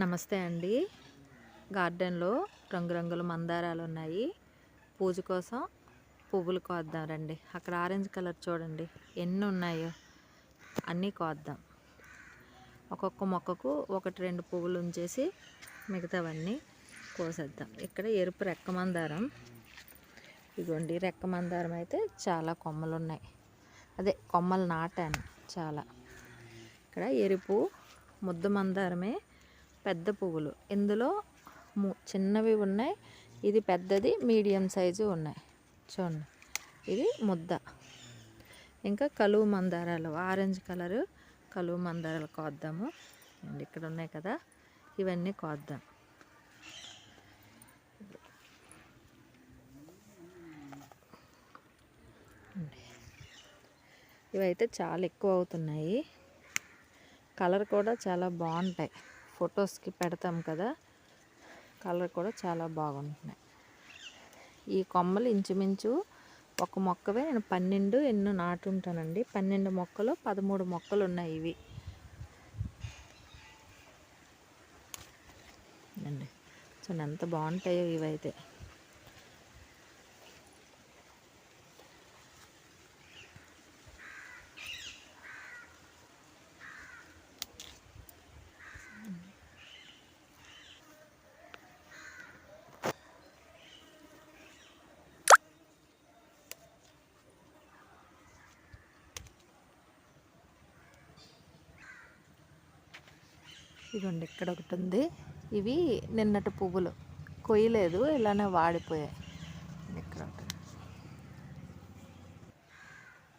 నమస్తే అండి. గార్డెన్లో రంగురంగుల మందారాలు ఉన్నాయి పూజ కోసం పువ్వులు కోద్దాం రండి. అక్కడ ఆరెంజ్ కలర్ చూడండి. ఎన్ని ఉన్నాయో అన్నీ కోద్దాం. ఒక్కొక్క మొక్కకు ఒకటి రెండు పువ్వులు ఉంచేసి మిగతావన్నీ కోసేద్దాం. ఇక్కడ ఎరుపు రెక్క మందారం. ఇదిగోండి రెక్క మందారం అయితే చాలా కొమ్మలు ఉన్నాయి అదే కొమ్మలు నాటాను చాలా. ఇక్కడ ఎరుపు ముద్ద మందారమే పెద్ద పువ్వులు. ఇందులో ము- చిన్నవి ఉన్నాయి. ఇది పెద్దది మీడియం సైజు ఉన్నాయి. చూడండి. ఇది ముద్ద. ఇంకా కలువు మందారాలు. ఆరెంజ్ కలరు కలువు మందారాలు కోద్దాము. అండ్ ఇక్కడ ఉన్నాయి కదా ఇవన్నీ కోద్దాం. ఇవైతే చాలా ఎక్కువ అవుతున్నాయి. కలర్ కూడా చాలా బాగుంటాయి. ఫొటోస్కి పెడతాం కదా కలర్ కూడా చాలా బాగుంటున్నాయి. ఈ కొమ్మలు ఇంచుమించు ఒక మొక్కవే నేను పన్నెండు ఎన్నో నాటుంటానండి. పన్నెండు మొక్కలు పదమూడు మొక్కలు ఉన్నాయి ఇవి. అండి చూడండి ఎంత బాగుంటాయో ఇవైతే. ఇదిగోండి ఇక్కడ ఒకటి ఉంది. ఇవి నిన్నటి పువ్వులు. కొయ్యలేదు ఇలానే వాడిపోయాయి. ఇక్కడ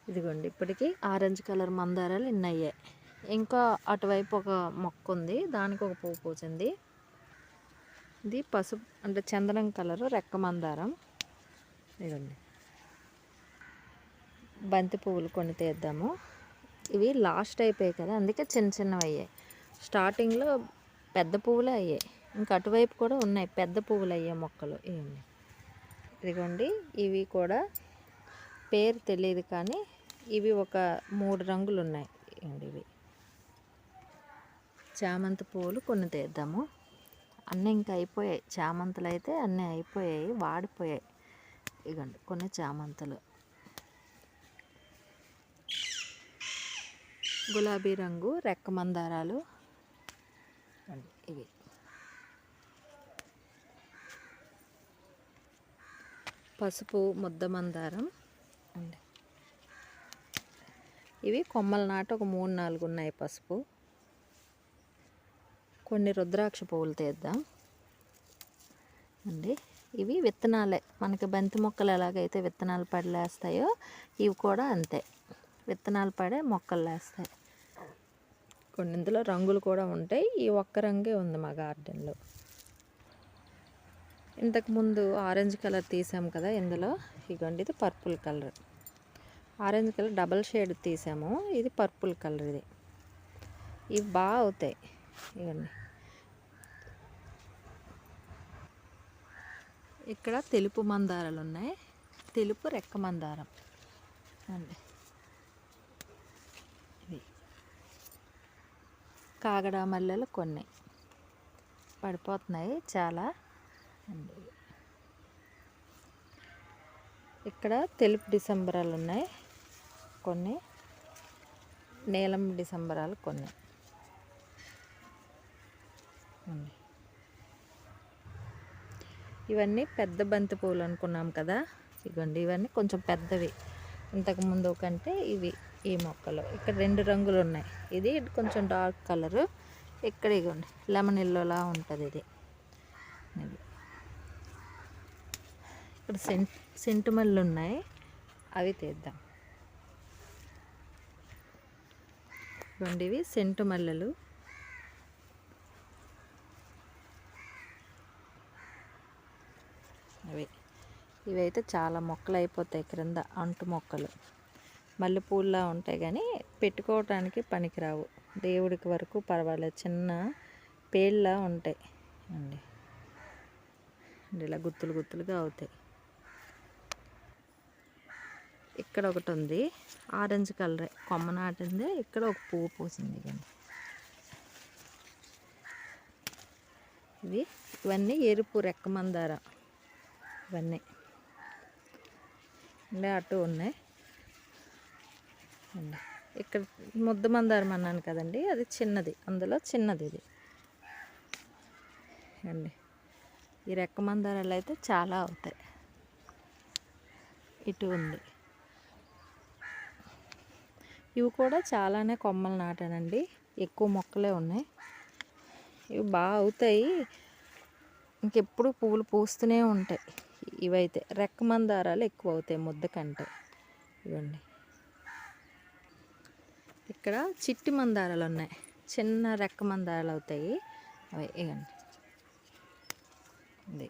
ఇదిగోండి ఇప్పటికి ఆరెంజ్ కలర్ మందారాలు ఇన్ని అయ్యాయి. ఇంకా అటువైపు ఒక మొక్క ఉంది దానికి ఒక పువ్వు పూసింది. ఇది పసుపు అంటే చందనం కలరు రెక్క మందారం. ఇదిగోండి. బంతి పువ్వులు కొన్ని తీద్దాము. ఇవి లాస్ట్ అయిపోయాయి కదా అందుకే చిన్న చిన్నవి అయ్యాయి. స్టార్టింగ్లో పెద్ద పువ్వులే అయ్యాయి. ఇంకా అటువైపు కూడా ఉన్నాయి. పెద్ద పువ్వులు అయ్యాయి మొక్కలు ఇవన్నీ ఇదిగోండి ఇవి కూడా పేరు తెలియదు కానీ ఇవి ఒక మూడు రంగులు ఉన్నాయి ఇవి. చామంతి పువ్వులు కొన్ని తీద్దాము. అన్నీ ఇంకా అయిపోయాయి. చామంతులు అయితే అన్నీ అయిపోయాయి వాడిపోయాయి. ఇగండి కొన్ని చామంతులు. గులాబీ రంగు రెక్క మందారాలు. ఇవి. పసుపు ముద్ద మందారం. అండి. ఇవి కొమ్మల నాట ఒక మూడు నాలుగు ఉన్నాయి పసుపు. కొన్ని రుద్రాక్ష పువ్వులు తీద్దాం. అండి. ఇవి విత్తనాలే. మనకి బంతి మొక్కలు ఎలాగైతే విత్తనాలు పడలేస్తాయో ఇవి కూడా అంతే. విత్తనాలు పడే మొక్కలు లేస్తాయి. కొన్ని ఇందులో రంగులు కూడా ఉంటాయి. ఈ ఒక్క రంగే ఉంది మా గార్డెన్లో. ఇంతకుముందు ఆరెంజ్ కలర్ తీసాం కదా ఇందులో. ఇగోండి ఇది purple colour. Orange colour double shade తీసాము. ఇది పర్పుల్ కలర్ ఇది. ఇవి బాగా అవుతాయి. ఇవన్నీ ఇక్కడ తెలుపు మందారాలు ఉన్నాయి. తెలుపు రెక్క మందారం. అండి. కాగడ మల్లెలు కొన్ని. పడిపోతున్నాయి చాలా. అండి. ఇక్కడ తెలుపు డిసెంబరాలు ఉన్నాయి కొన్ని. నీలం డిసెంబరాలు కొన్ని. ఇవన్నీ పెద్ద బంతి పువ్వులు అనుకున్నాం కదా. ఇగోండి ఇవన్నీ కొంచెం పెద్దవి. ఇంతకు ముందు కంటే ఇవి ఈ మొక్కలు. ఇక్కడ రెండు రంగులు ఉన్నాయి ఇది కొంచెం డార్క్ కలరు. ఇక్కడ ఇగోండి లెమన్ ఎల్లోలా ఉంటుంది ఇది. ఇక్కడ సెంట్ సెంటు ఉన్నాయి. అవి తీద్దాం. ఇవ్వండి ఇవి సెంటు మల్లెలు అవి. ఇవైతే చాలా మొక్కలు అయిపోతాయి క్రింద అంటు మొక్కలు. మల్లెపూల్లా ఉంటాయి కానీ పెట్టుకోవటానికి పనికిరావు. దేవుడికి వరకు పర్వాలేదు. చిన్న పేళ్ళ ఉంటాయి అండి. ఇలా గుత్తులు గుత్తులుగా అవుతాయి. ఇక్కడ ఒకటి ఉంది. Orange colour. కొమ్మ నాటింది. ఇక్కడ ఒక పువ్వు పూసింది కానీ ఇది ఇవన్నీ ఎరుపు రెక్క మందార ఇవన్నీ అటు ఉన్నాయి. అండి ఇక్కడ ముద్ద మందారం అన్నాను కదండి అది చిన్నది. అందులో చిన్నది ఇది. అండి ఈ రెక్క మందారాలు అయితే చాలా అవుతాయి. ఇటు ఉంది. ఇవి కూడా చాలానే కొమ్మలు నాటానండి. ఎక్కువ మొక్కలే ఉన్నాయి. ఇవి బాగా అవుతాయి. ఇంకెప్పుడు పువ్వులు పూస్తూనే ఉంటాయి. ఇవైతే రెక్క మందారాలు ఎక్కువ అవుతాయి ముద్ద కంటే. ఇవ్వండి. ఇక్కడ చిట్టి మందారాలు ఉన్నాయి చిన్న రెక్క మందారాలు అవుతాయి అవి ఇవ్వండి ఇది.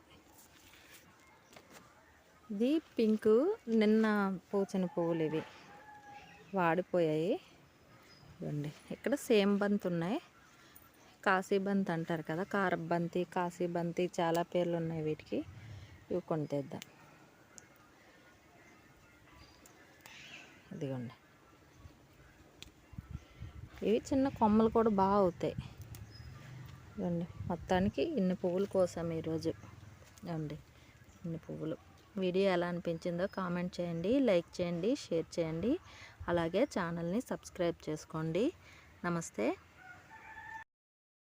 ఇది పింక్ నిన్న పోచిన పువ్వులు ఇవి. వాడిపోయాయి. ఇవ్వండి ఇక్కడ సేమ్ బంతి ఉన్నాయి. కాశీ బంతి అంటారు కదా కారబంతి కాశీ బంతి చాలా పేర్లు ఉన్నాయి వీటికి. ఇవి కొని ఇదిగోండి. ఇవి చిన్న కొమ్మలు కూడా బాగా అవుతాయి. ఇవ్వండి మొత్తానికి ఇన్ని పువ్వులు కోసం ఈరోజు. ఇవ్వండి ఇన్ని పువ్వులు. వీడియో ఎలా అనిపించిందో కామెంట్ చేయండి లైక్ చేయండి షేర్ చేయండి. అలాగే ఛానల్ని సబ్స్క్రైబ్ చేసుకోండి. నమస్తే.